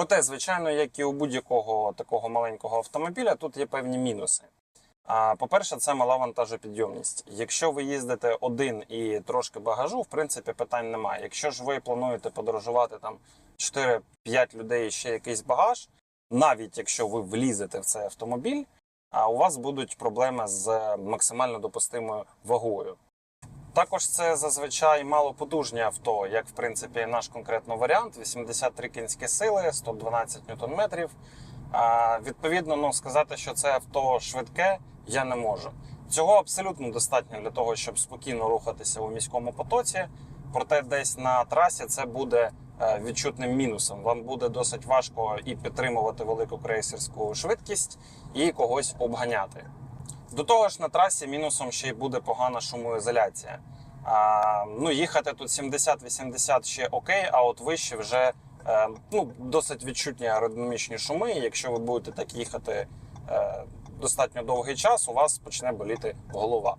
Проте, звичайно, як і у будь-якого такого маленького автомобіля, тут є певні мінуси. По-перше, це мала вантажопідйомність. Якщо ви їздите один і трошки багажу, в принципі, питань немає. Якщо ж ви плануєте подорожувати там 4-5 людей і ще якийсь багаж, навіть якщо ви влізете в цей автомобіль, у вас будуть проблеми з максимально допустимою вагою. Також це зазвичай малопотужні авто, як в принципі наш конкретно варіант: 83 кінські сили, 112 ньютон-метрів. А, відповідно, ну сказати, що це авто швидке, я не можу. Цього абсолютно достатньо для того, щоб спокійно рухатися у міському потоці. Проте, десь на трасі це буде е, відчутним мінусом. Вам буде досить важко і підтримувати велику крейсерську швидкість, і когось обганяти. До того ж, на трасі мінусом ще й буде погана шумоізоляція. А, ну, їхати тут 70-80 ще окей, а от вище вже е, ну, досить відчутні аеродинамічні шуми. І якщо ви будете так їхати е, достатньо довгий час, у вас почне боліти голова.